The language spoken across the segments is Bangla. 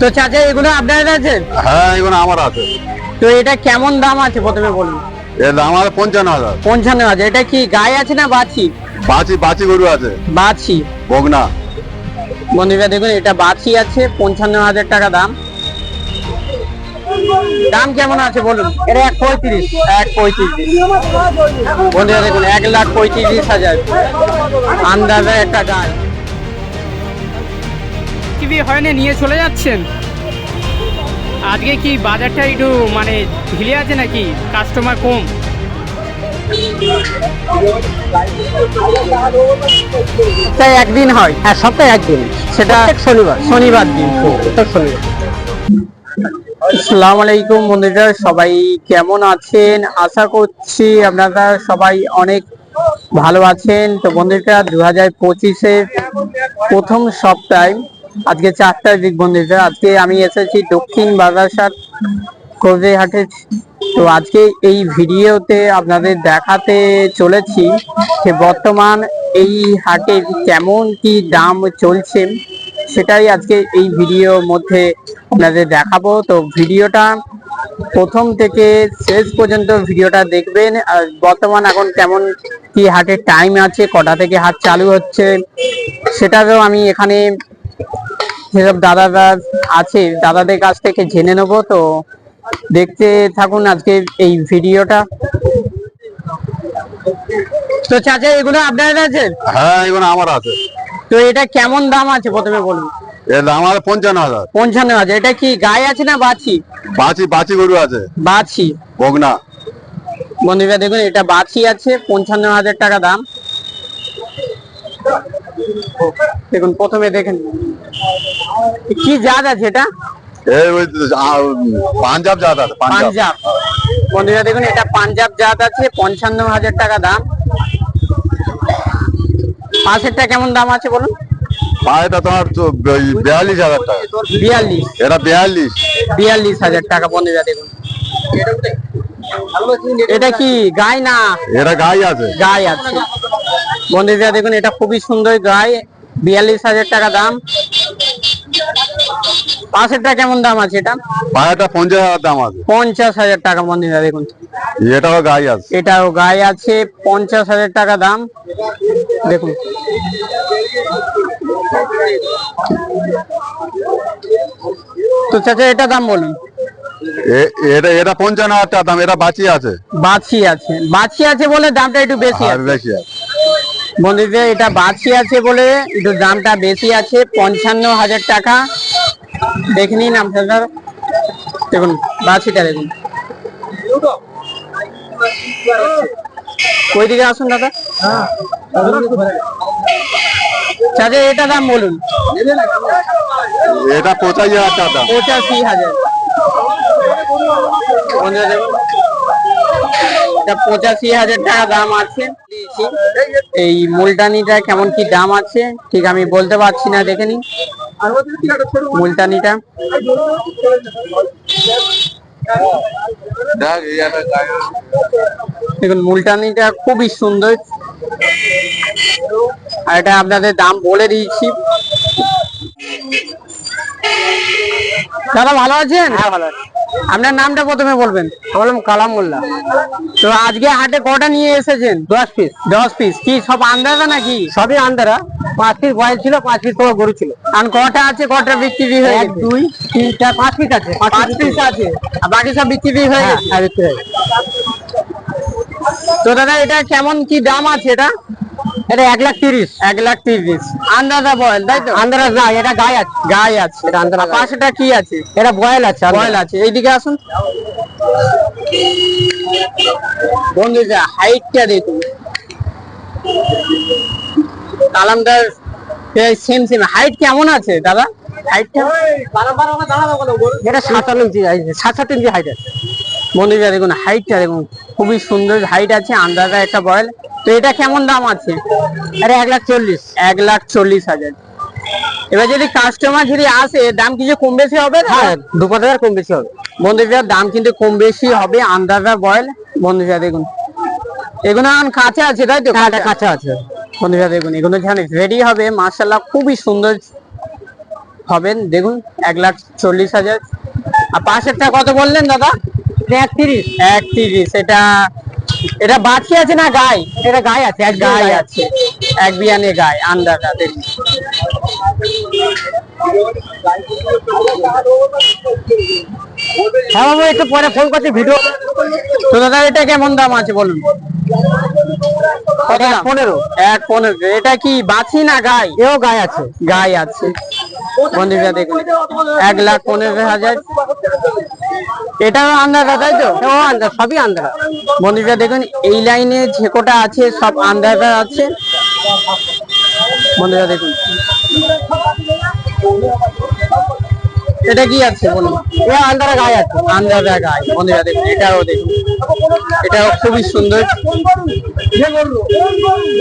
তো চাচা এগুলো আপনার আছে? হ্যাঁ এগুলো আমার আছে। তো এটা কেমন দাম আছে প্রথমে বলুন? এর দাম আছে পঞ্চান্ন হাজার। পঞ্চান্ন হাজার। এটা কি গায়ে আছে না বাছি? বাচি বাচি গরু আছে। বাছি। বগনা। বন্ধুরা দেখুন এটা বাছি আছে পঞ্চান্ন হাজার টাকা দাম। দাম কেমন আছে বলুন? এটা এক পঁয়ত্রিশ। এক পঁয়ত্রিশ। বন্ধুরা দেখুন এক লাখ পঁয়ত্রিশ হাজার। আন্দাজে একটা গাছ টিভি হয়নি নিয়ে চলে যাচ্ছেন? আজকে কি বাজারটা একটু মানে ঢিলে আছে নাকি? কাস্টমার কম। একদিন হয়। হ্যাঁ সপ্তাহে একদিন। সেটা শনিবার। শনিবার দিন। শনিবার। আসসালামু আলাইকুম বন্ধুরা, সবাই কেমন আছেন? আশা করছি আপনারা সবাই অনেক ভালো আছেন। তো বন্ধুরা দু হাজার পঁচিশের প্রথম সপ্তাহে আজকে চার তারিখ বন্ধুরা আজকে আমি এসেছি দক্ষিণ বাজারসাত হাটে। তো আজকে এই ভিডিওতে আপনাদের দেখাতে চলেছি যে বর্তমান এই হাটের কেমন কি দাম চলছে। সেটাই আজকে এই ভিডিওর মধ্যে আপনাদের দেখাবো। তো ভিডিওটা প্রথম থেকে শেষ পর্যন্ত ভিডিওটা দেখবেন। আর বর্তমান এখন কেমন কি হাটের টাইম আছে, কটা থেকে হাট চালু হচ্ছে, সেটারও আমি এখানে যেসব দাদারা আছে দাদাদের কাছ থেকে জেনে নেব তো দেখতে থাকুন আজকে এই ভিডিওটা। তো চাচা এগুলো আপনার আছে? হ্যাঁ এগুলো আমার আছে। তো এটা কেমন দাম আছে প্রথমে বলুন? এর দাম আছে পঞ্চান্ন হাজার। পঞ্চান্ন হাজার। এটা কি গায়ে আছে না বাছি গরু আছে। বাছি। বগনা। বন্ধুরা দেখুন এটা বাছি আছে পঞ্চান্ন হাজার টাকা দাম। দেখুন প্রথমে দেখেন। কি জাত আছে এটা? পাঞ্জাব জাত আছে পাঞ্জাব। বন্ধুরা দেখুন এটা পাঞ্জাব জাত আছে পঞ্চান্ন হাজার টাকা দাম। পাশেরটা কেমন দাম আছে বলুন? পায়েটা তোমার তো বিয়াল্লিশ হাজার টাকা। বিয়াল্লিশ। এটা বিয়াল্লিশ। বিয়াল্লিশ হাজার টাকা বন্ধুরা দেখুন। এটা কি গায়ে না এটা গাই আছে। গায়ে আছে। বন্ধুরা দেখুন এটা খুবই সুন্দর গায়ে বিয়াল্লিশ হাজার টাকা দাম। পাশেরটা কেমন দাম আছে এটা? পায়েটা পঞ্চাশ হাজার দাম আছে। পঞ্চাশ হাজার টাকা বন্ধুরা দেখুন। এটাও গাই আছে। এটাও গায়ে আছে পঞ্চাশ হাজার টাকা দাম। দেখুন। তো চাচা এটা দাম বলুন। এটা এটা পঞ্চান্ন হাজার টাকা দাম এটা বাঁচি আছে। বাছি আছে। বাছি আছে বলে দামটা একটু বেশি আছে। বেশি আছে। বন্ধুদের এটা বাছি আছে বলে একটু দামটা বেশি আছে পঞ্চান্ন হাজার টাকা। দেখে নিন আপনারা দেখুন বাছিটা দেখুন। ওইদিকে আসুন দাদা? চাচা এটা দাম বলুন। এটা পঁচাশি হাজার টাকা। পঁচাশি হাজার। দেখুন। এটা পঁচাশি হাজার টাকা দাম আছে। এই মুলটানিটা কেমন কি দাম আছে? ঠিক আমি বলতে পারছি না দেখে নিন। মুলটানিটা দেখুন মুলটানিটা খুবই সুন্দর। আর এটা আপনাদের দাম বলে দিয়েছি। দাদা ভালো আছেন? হ্যাঁ ভালো আছি। আপনার নামটা প্রথমে বলবেন? নাম কালাম মোল্লা তো আজকে হাটে কটা নিয়ে এসেছেন? দশ পিস দশ পিস কি সব আন্দাজা নাকি? সবই আন্দারা পাঁচ পিস বয়েল ছিল পাঁচ পিস তোমার গরু ছিল। আর কটা আছে? কটা বিক্রি হয়ে গেছে? দুই তিনটা পাঁচ পিস আছে। পাঁচ পিস আছে। আর বাকি সব বিক্রি হয়ে হ্যাঁ বিক্রি হয়ে গেছে। তো দাদা এটা কেমন কি দাম আছে এটা? এটা এক লাখ তিরিশ। এক লাখ তিরিশ। আন্দাজা বয়েল তাই তো? আন্দাজা না এটা গায়ে আছে। গায়ে আছে। এটা আন্দাজা পাশেটা কি আছে? এটা বয়েল আছে বয়েল আছে। এইদিকে আসুন। বন্ধুরা হাইটটা দেখুন। কালামটার সেম সেম হাইট কেমন আছে দাদা? হাইটটা এটা সাতান্ন ইঞ্চি সাত সাত ইঞ্চি হাইট আছে। বন্ধুরা দেখুন হাইটটা দেখুন। খুবই সুন্দর হাইট আছে আন্দাজা একটা বয়েল। তো এটা কেমন দাম আছে? আরে এক লাখ চল্লিশ। এক লাখ চল্লিশ হাজার। এবার যদি কাস্টমার যদি আসে দাম কিছু কম বেশি হবে হ্যাঁ দু পাঁচ হাজার কম বেশি হবে। বন্ধুরা দাম কিন্তু কম বেশি হবে আন্দাজা বয়েল বন্ধুরা দেখুন। এগুলো এখন কাছে আছে তাই তো? কাছে আছে। বন্ধুরা দেখুন এগুলো যখন রেডি হবে মার্শাল্লাহ খুবই সুন্দর হবেন দেখুন এক লাখ চল্লিশ হাজার। আর পাশেরটা কত বললেন দাদা? একত্রিশ। একত্রিশ এটা এটা বাছি আছে না গাই? এটা গায়ে আছে এক গায়ে আছে। এক বিয়ানে গায়ে আন্ডারটা দেখুন হ্যাঁ বাবু একটু পরে ফোন করছি ভিডিও তো দাদা এটা কেমন দাম আছে বলুন? পনেরো। এক পনেরো। এটা কি বাছি না গাই? এও গাই আছে। গাই আছে। বন্ধুরা দেখুন। এক লাখ পনেরো হাজার এটাও আন্দাজা তাই তো? ও আন্দাজ সবই আন্দাজ বন্ধুরা দেখুন, এই লাইনে যে কটা আছে, সব আন্দাজা আছে। বন্ধুরা দেখুন। এটা কি আছে, বলুন? এ আন্দারা গায়ে আছে আন্দারা গায়ে। বন্ধুরা দেখুন, এটাও দেখুন। এটাও খুবই সুন্দর।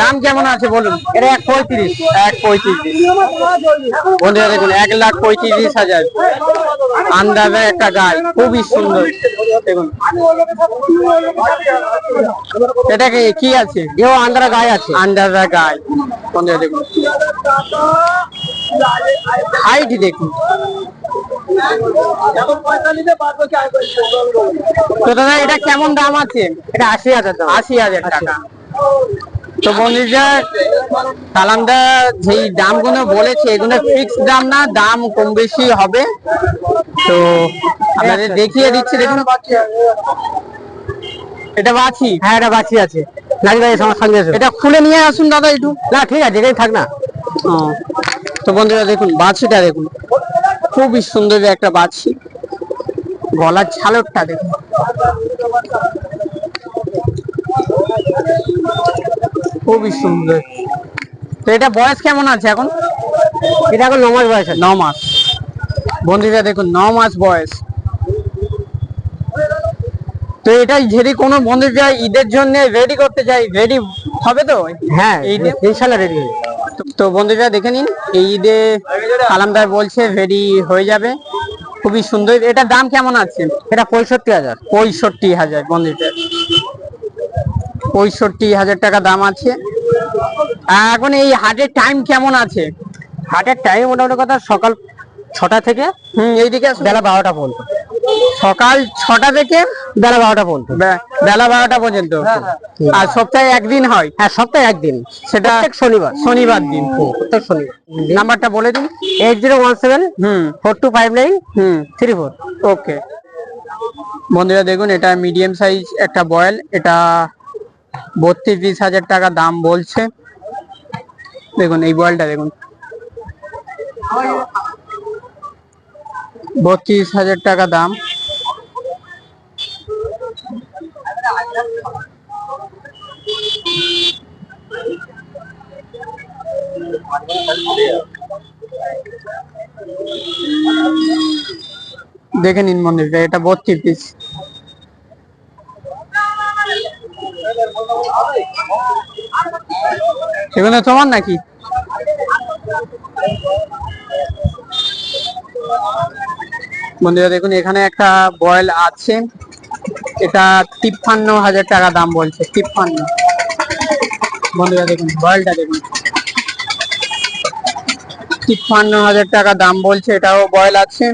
দাম কেমন আছে, বলুন? এটা এক পঁয়ত্রিশ এক পঁয়ত্রিশ। বন্ধুরা দেখুন, এক লাখ পঁয়ত্রিশ হাজার। আন্দাজে একটা গায়ে খুবই সুন্দর। দেখুন এটা কি আছে? এও আন্দারা গায়ে আছে। আন্দারা গায়ে বন্ধুরা দেখুন। হাইট দেখুন। তো দাদা এটা কেমন দাম আছে? এটা আশি হাজার আশি হাজার টাকা। তো বন্ধুরা কালামদা যেই দামগুলো বলেছে এগুলো ফিক্স দাম না দাম কম বেশি হবে। তো আপনাদের দেখিয়ে দিচ্ছি দেখুন। এটা বাছি। হ্যাঁ এটা বাছি আছে। ভাই আমার সঙ্গে এটা খুলে নিয়ে আসুন দাদা একটু। না ঠিক আছে এখানে থাক না। তো বন্ধুরা দেখুন বাছিটা দেখুন। খুবই সুন্দর একটা বাছি। গলার ছালকটা দেখুন। খুবই সুন্দর। তো এটা বয়স কেমন আছে এখন? এটা এখন ন মাস বয়স ন মাস বন্ধুরা দেখুন ন মাস বয়স। তো এটা যদি কোনো বন্ধু বন্ধুরা ঈদের জন্য রেডি করতে চাই রেডি হবে তো? হ্যাঁ ঈদে? ইনশাল্লাহ রেডি তো বন্ধুরা দেখে নিন এই ঈদে কালামদার বলছে রেডি হয়ে যাবে। খুবই সুন্দর। এটার দাম কেমন আছে? এটা পঁয়ষট্টি হাজার। পঁয়ষট্টি হাজার বন্ধুরা। পঁয়ষট্টি হাজার টাকা দাম আছে। এখন এই হাটের টাইম কেমন আছে? হাটের টাইম মোটামুটি কথা সকাল ছটা থেকে হুম এইদিকে বেলা বারোটা পর্যন্ত। সকাল ছটা থেকে বেলা বারোটা পর্যন্ত। বেলা বারোটা পর্যন্ত। আর সপ্তাহে একদিন হয়? হ্যাঁ সপ্তাহে একদিন। সেটা শনিবার। শনিবার দিন। প্রত্যেক শনিবার। নাম্বারটা বলে দিন। Eight zero one seven hmm. Four two five nine hmm. Three four okay বন্ধুরা দেখুন এটা মিডিয়াম সাইজ একটা বয়েল এটা বত্রিশ হাজার টাকা দাম বলছে। দেখুন, এই বয়েলটা দেখুন। বত্রিশ হাজার টাকা দাম। দেখে নিন মন্দিরটা এটা বত্রিশ পিস এগুলো তোমার নাকি? বন্ধুরা, দেখুন, এখানে একটা বয়েল আছে। এটা তিপ্পান্ন হাজার টাকা দাম বলছে, তিপ্পান্ন। বন্ধুরা, দেখুন, বয়েলটা দেখুন। তিপ্পান্ন হাজার টাকা দাম বলছে, এটাও বয়েল আছে।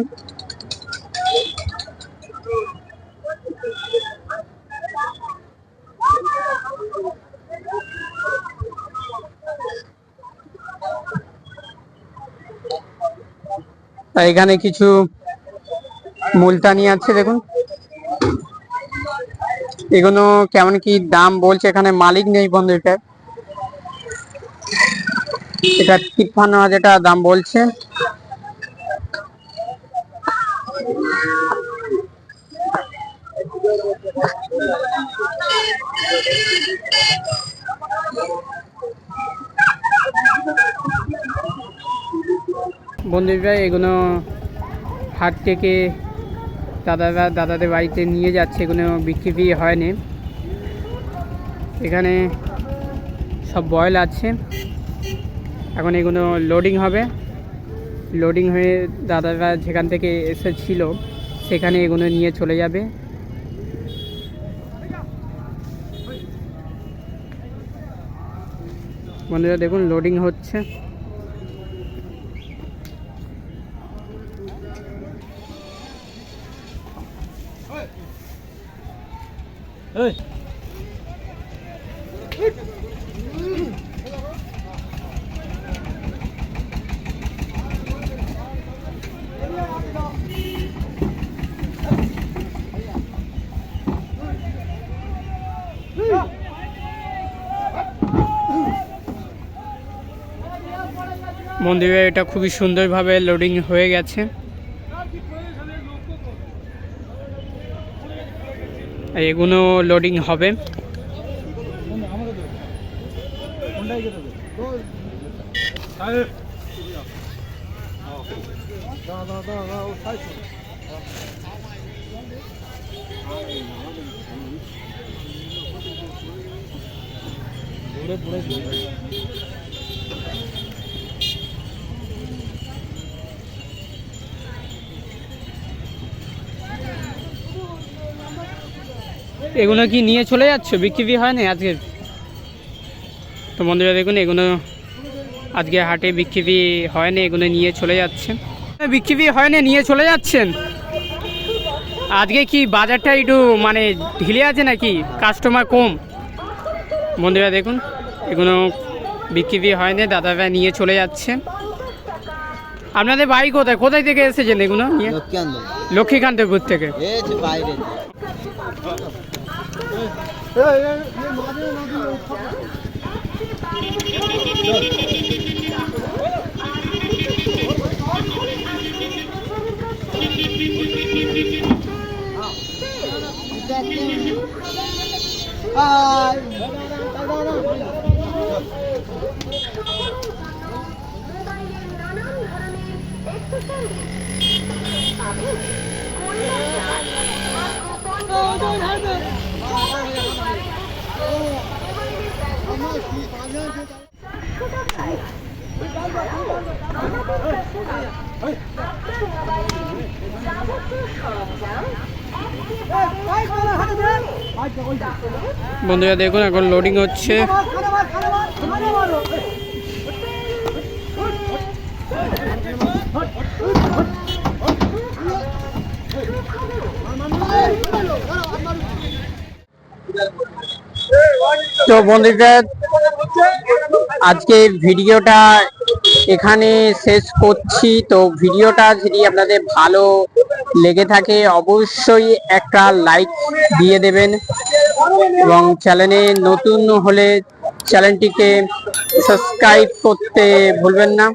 এখানে কিছু মুলতানি আছে, দেখুন। এগুলো কেমন কি দাম বলছে, এখানে মালিক নেই বন্ধু এটা। এটা তিপ্পান্ন হাজার টাকা দাম বলছে। বন্ধুরা এগুলো হাট থেকে দাদারা দাদাদের বাড়িতে নিয়ে যাচ্ছে এগুলো বিক্রি হয়নি। এখানে সব বয়েল আছে। এখন এগুলো লোডিং হবে। লোডিং হয়ে দাদারা যেখান থেকে এসেছিল, সেখানে এগুলো নিয়ে চলে যাবে। বন্ধুরা, দেখুন লোডিং হচ্ছে। মন্দিরে এটা খুবই সুন্দরভাবে লোডিং হয়ে গেছে। এগুলো লোডিং হবে। এগুলো কি নিয়ে চলে যাচ্ছ? বিক্রি হয় না আজকে? তো বন্ধুরা দেখুন এগুলো আজকে হাটে বিক্রি হয় না এগুলো নিয়ে চলে যাচ্ছে বিক্রি হয় না নিয়ে চলে যাচ্ছেন? আজকে কি বাজারটা একটু মানে ঢিলে আছে নাকি? কাস্টমার কম? বন্ধুরা দেখুন এগুলো বিক্রি হয় না ভাই নিয়ে চলে যাচ্ছে। আপনাদের বাড়ি কোথায়? কোথায় থেকে এসেছেন এগুলো নিয়ে? লক্ষ্মীকান্ত লক্ষ্মীকান্তপুর থেকে। এই যে বাইরে বন্ধুরা দেখুন এখন লোডিং হচ্ছে। তো বন্ধুরা আজকের ভিডিওটা এখানে শেষ করছি। তো ভিডিওটা যদি আপনাদের ভালো লেগে থাকে, অবশ্যই একটা লাইক দিয়ে দেবেন এবং চ্যানেলে নতুন হলে চ্যানেলটিকে সাবস্ক্রাইব করতে ভুলবেন না।